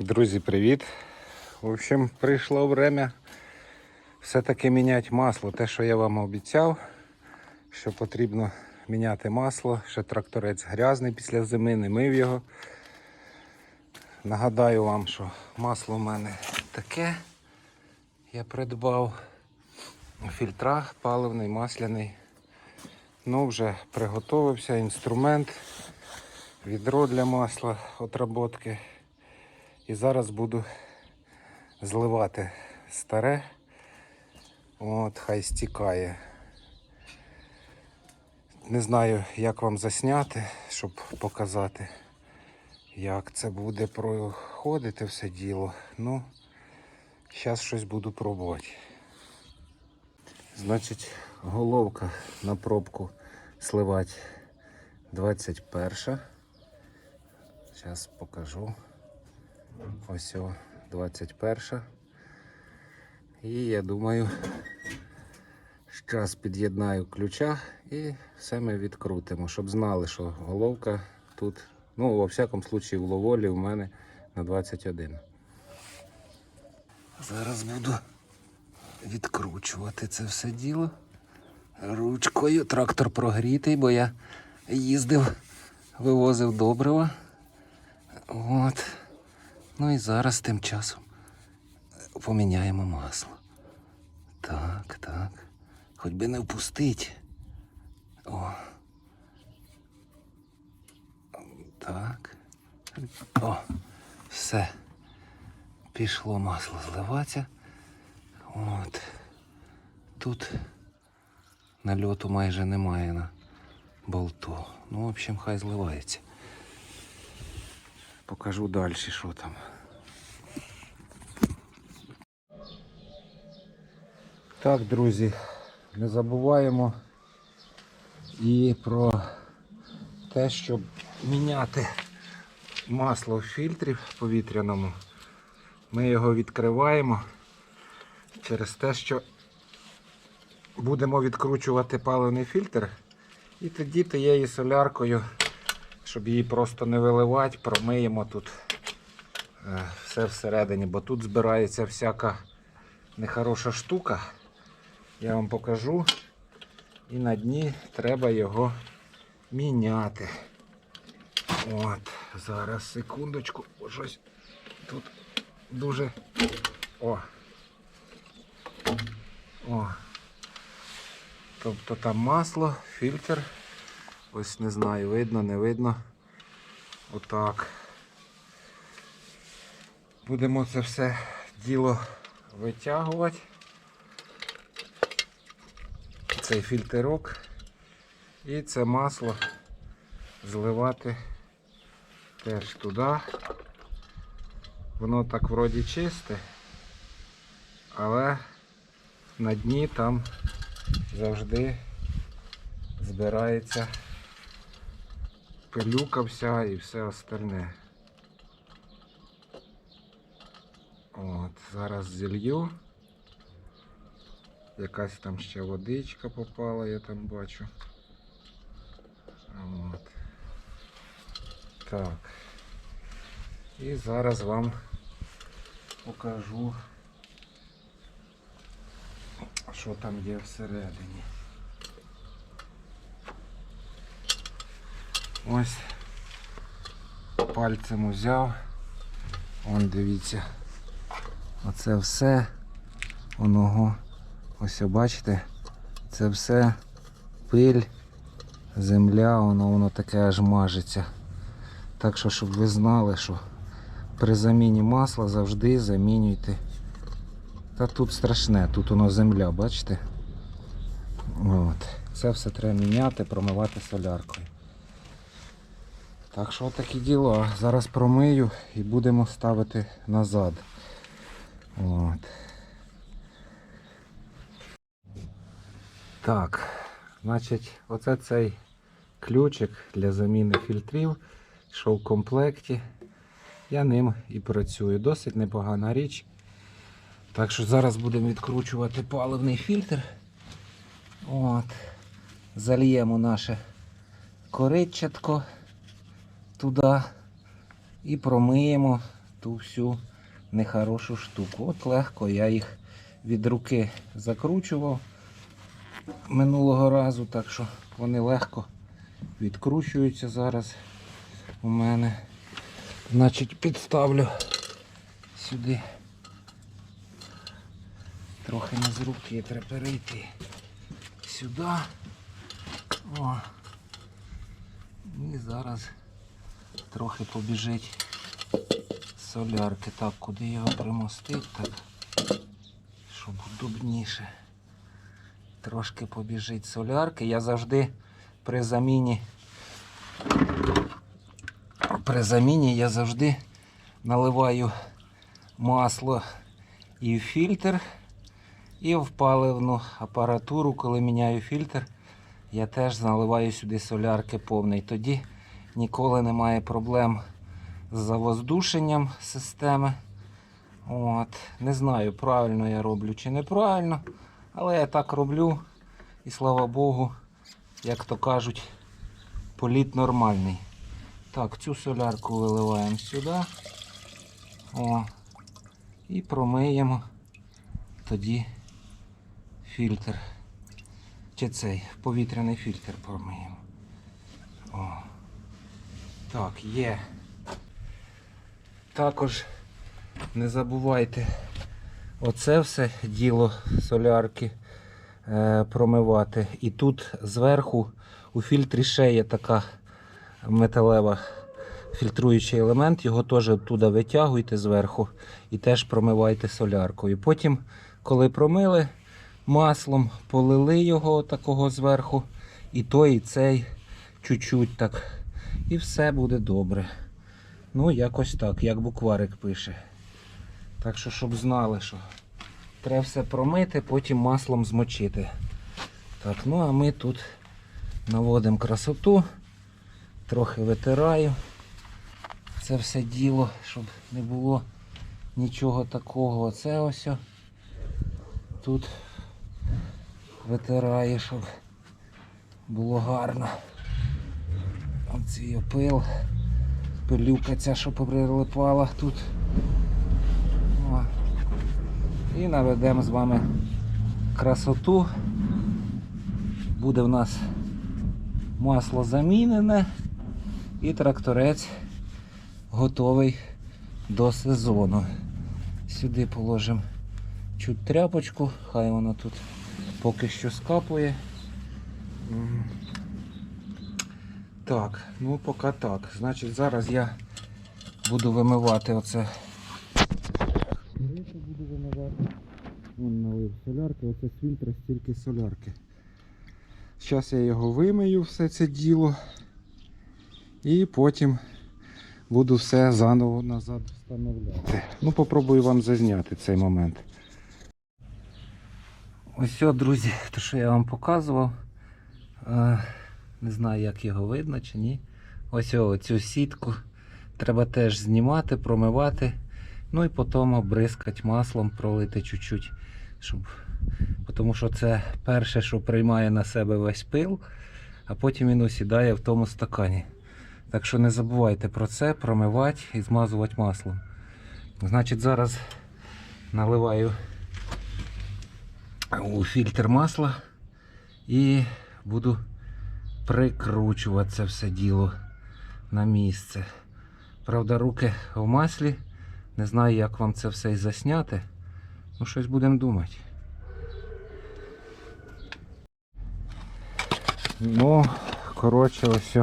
Друзі, привіт! В общем, прийшло время все-таки міняти масло. Те, що я вам обіцяв, що потрібно міняти масло. Ще тракторець грязний після зими, не мив його. Нагадаю вам, що масло в мене таке. Я придбав фільтра паливний, масляний. Ну, вже приготовився інструмент, відро для масла, отработки. І зараз буду зливати старе. От, хай стікає. Не знаю, як вам засняти, щоб показати, як це буде проходити все діло. Ну, зараз щось буду пробувати. Значить, головка на пробку сливати 21. Зараз покажу. Ось о, 21. І я думаю, зараз під'єднаю ключа і все ми відкрутимо, щоб знали, що головка тут, ну, во всякому случаї, в ловолі у мене на 21. Зараз буду відкручувати це все діло. Ручкою трактор прогрітий, бо я їздив, вивозив добрива. От. Ну і зараз тим часом поміняємо масло. Так, так. Хоч би не впустить. О. Так. О, все. Пішло масло зливатися. От. Тут нальоту майже немає на болту. Ну, в общем, хай зливається. Покажу далі, що там. Так, друзі, не забуваємо і про те, щоб міняти масло в фільтрі повітряному. Ми його відкриваємо через те, що будемо відкручувати паливний фільтр. І тоді тією соляркою щоб її просто не виливати, промиємо тут е, все всередині, бо тут збирається всяка нехороша штука. Я вам покажу. І на дні треба його міняти. От, зараз секундочку, щось тут дуже... О! О! Тобто там масло, фільтр. Ось не знаю, видно, не видно. Отак. Будемо це все діло витягувати. Цей фільтрок і це масло зливати теж туди. Воно так вроді чисте, але на дні там завжди збирається пилюка вся і все остальне. От, зараз зілью. Якась там ще водичка попала, я там бачу. От. Так. І зараз вам покажу, що там є всередині. Ось пальцем узяв. Вон дивіться. Оце все. Воно, ось бачите, це все пиль, земля, воно воно таке аж мажеться. Так що, щоб ви знали, що при заміні масла завжди замінюйте. Та тут страшне, тут воно земля, бачите? От. Це все треба міняти, промивати соляркою. Так що такі діла. Зараз промию і будемо ставити назад. От. Так, значить, оце цей ключик для заміни фільтрів, що в комплекті. Я ним і працюю. Досить непогана річ. Так що зараз будемо відкручувати паливний фільтр. От. Зальємо наше коричатко туди і промиємо ту всю нехорошу штуку. От легко я їх від руки закручував минулого разу, так що вони легко відкручуються зараз у мене. Значить, підставлю сюди. Трохи не з руки треба перейти. Сюди. О. І зараз трохи побіжить солярки. Так, куди його примостити, так, щоб удобніше. Трошки побіжить солярки. Я завжди при заміні при заміні я завжди наливаю масло і в фільтр, і в паливну апаратуру, коли міняю фільтр, я теж наливаю сюди солярки повний. Тоді ніколи немає проблем з завоздушенням системи. От. Не знаю, правильно я роблю чи неправильно, але я так роблю. І слава Богу, як то кажуть, політ нормальний. Так, цю солярку виливаємо сюди. О. І промиємо тоді фільтр. Чи цей повітряний фільтр промиємо. О. Так, є. Також не забувайте оце все діло солярки е, промивати. І тут зверху у фільтрі ще є така металева фільтруючий елемент, його теж оттуда витягуйте зверху і теж промивайте соляркою. Потім, коли промили маслом, полили його такого зверху, і той, і цей чуть-чуть так. І все буде добре. Ну, якось так, як букварик пише. Так що, щоб знали, що треба все промити, потім маслом змочити. Так, ну а ми тут наводимо красоту, трохи витираю це все діло, щоб не було нічого такого. Оце ось тут витираю, щоб було гарно. Оцей опил, пилюка ця, що прилипала тут. О. І наведемо з вами красоту. Буде в нас масло замінене і тракторець готовий до сезону. Сюди положимо чуть тряпочку, хай вона тут поки що скапує. Так, ну поки так. Значить зараз я буду вимивати оце. буду вимивати. Вон налив солярки, оце з фільтра стільки солярки. Зараз я його вимию, все це діло. І потім буду все заново назад встановляти. Ну, попробую вам зазняти цей момент. Ось все, друзі, те, що я вам показував. Не знаю, як його видно чи ні. Ось цю сітку треба теж знімати, промивати. Ну і потім обрискати маслом, пролити чуть-чуть, щоб... тому що це перше, що приймає на себе весь пил, а потім він осідає в тому стакані. Так що не забувайте про це, промивати і змазувати маслом. Значить, зараз наливаю у фільтр масла і буду прикручувати це все діло на місце. Правда, руки в маслі. Не знаю, як вам це все і засняти. Ну, щось будемо думати. Ну, коротше, ось.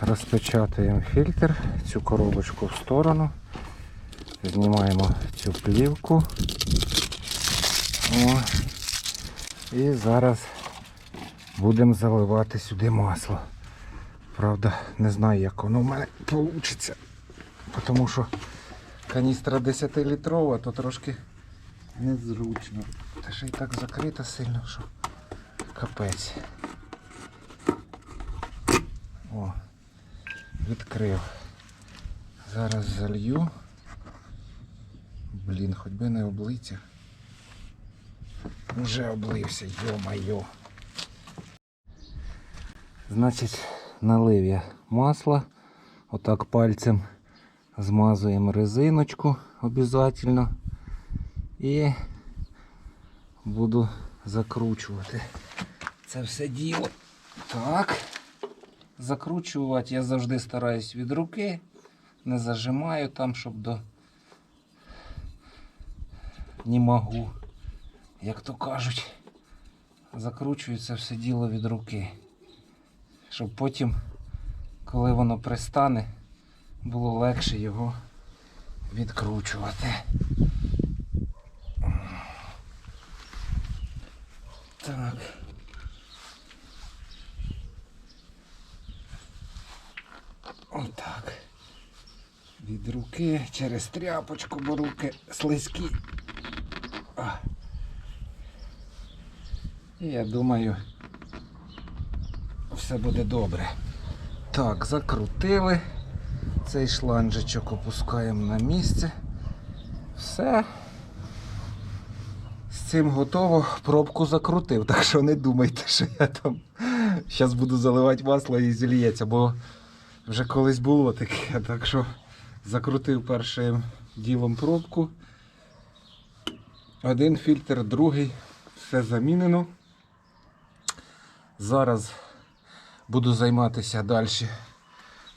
Розпечатуємо фільтр, цю коробочку в сторону. Знімаємо цю плівку. О. І зараз будемо заливати сюди масло. Правда, не знаю, як воно в мене вийде. Тому що каністра 10-літрова, то трошки незручно. Та ще й так закрита сильно, що капець. О відкрив. Зараз залью. Блін, хоч би не облиться. Вже облився, йо-майо. Значить, налив я масло, отак пальцем Змазуємо резиночку обов'язково. І буду закручувати це все діло. Так. Закручувати я завжди стараюсь від руки. Не зажимаю там, щоб до. Не можу. Як то кажуть. Закручую це все діло від руки. Щоб потім, коли воно пристане, було легше його відкручувати. Так. Отак. Від руки через тряпочку, бо руки слизькі. І я думаю, все буде добре. Так, закрутили. Цей шланжичок опускаємо на місце. Все. З цим готово. Пробку закрутив, так що не думайте, що я там зараз буду заливати масло і зільється, бо вже колись було таке. Так що закрутив першим ділом пробку. Один фільтр, другий, все замінено. Зараз буду займатися далі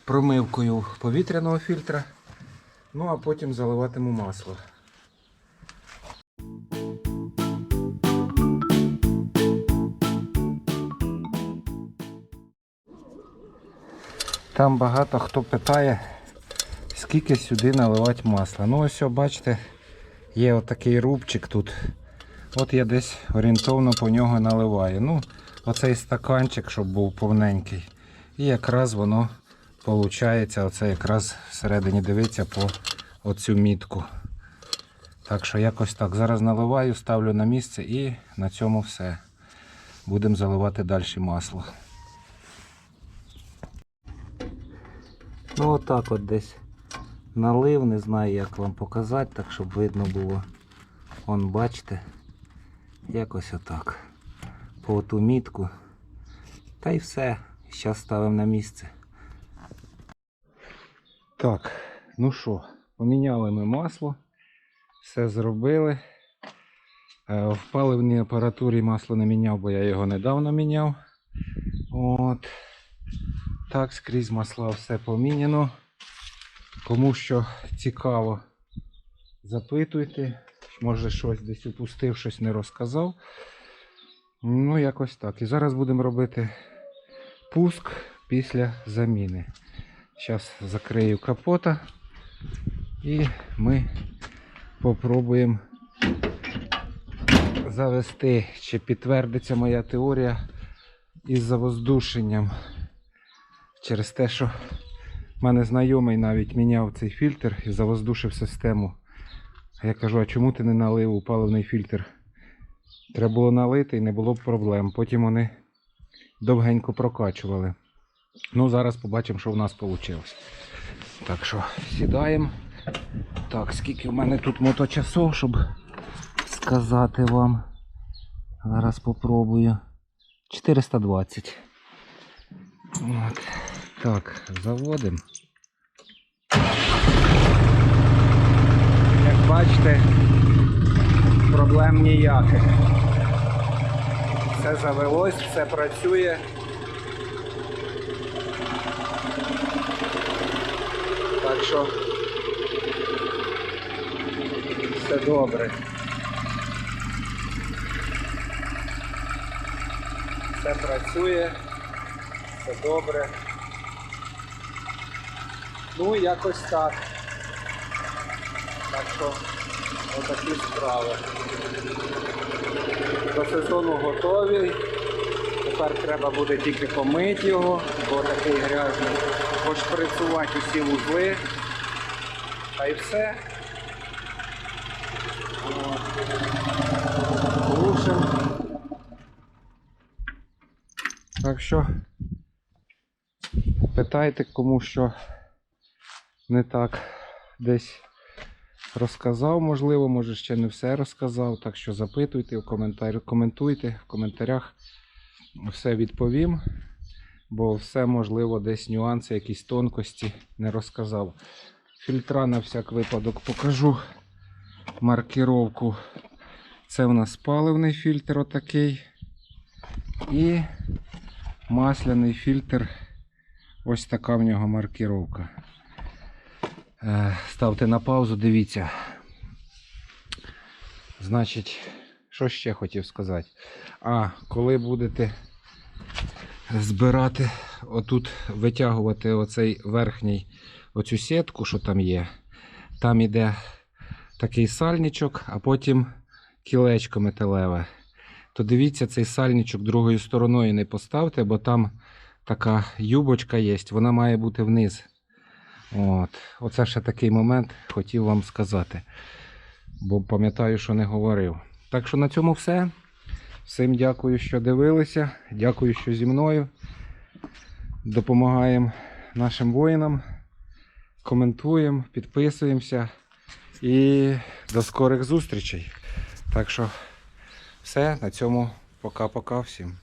промивкою повітряного фільтра. Ну а потім заливатиму масло. Там багато хто питає, скільки сюди наливати масла. Ну ось, бачите, є отакий рубчик тут. От я десь орієнтовно по нього наливаю. Ну, оцей стаканчик, щоб був повненький. І якраз воно виходить, оце якраз всередині дивиться по оцю мітку. Так що якось так. Зараз наливаю, ставлю на місце і на цьому все. Будемо заливати далі масло. Ну отак от десь налив, не знаю як вам показати, так щоб видно було. Вон бачите. Якось отак. По ту мітку. Та й все. Зараз ставимо на місце. Так, ну що, поміняли ми масло. Все зробили. Е, В паливній апаратурі масло не міняв, бо я його недавно міняв. От. Так, скрізь масла все поміняно. Кому що цікаво, запитуйте. Може щось десь упустив, щось не розказав. Ну, якось так. І зараз будемо робити пуск після заміни. Зараз закрию капота і ми попробуємо завести, чи підтвердиться моя теорія із завоздушенням. Через те, що в мене знайомий навіть міняв цей фільтр і завоздушив систему. Я кажу, а чому ти не налив у паливний фільтр? Треба було налити і не було б проблем. Потім вони довгенько прокачували. Ну, зараз побачимо, що в нас вийшло. Так що сідаємо. Так, скільки в мене тут моточасов, щоб сказати вам. Зараз попробую. 420. От. Так, заводимо. Як бачите, проблем ніяких. Все завелось, все працює. Так що все добре. Все працює, все добре. Ну, якось так. Так що отакі справи. До сезону готові. Тепер треба буде тільки помити його, бо такий грязний. Пошприцювати усі вузли. Та й все. От. Глушимо. Так що питайте, кому що не так десь розказав, можливо, може ще не все розказав. Так що запитуйте в коментарі, коментуйте в коментарях. Все відповім. Бо все можливо десь нюанси, якісь тонкості не розказав. фільтра на всяк випадок покажу маркировку. Це у нас паливний фільтр отакий. І масляний фільтр. Ось така в нього маркировка. Е, Ставте на паузу, дивіться. Значить, що ще хотів сказати? А, коли будете збирати, отут витягувати оцей верхній, оцю сітку, що там є, там іде такий сальничок, а потім кілечко металеве. То дивіться, цей сальничок другою стороною не поставте, бо там така юбочка є, вона має бути вниз. От. Оце ще такий момент хотів вам сказати. Бо пам'ятаю, що не говорив. Так що на цьому все. Всім дякую, що дивилися. Дякую, що зі мною. Допомагаємо нашим воїнам. Коментуємо, підписуємося. І до скорих зустрічей. Так що все, на цьому пока-пока всім.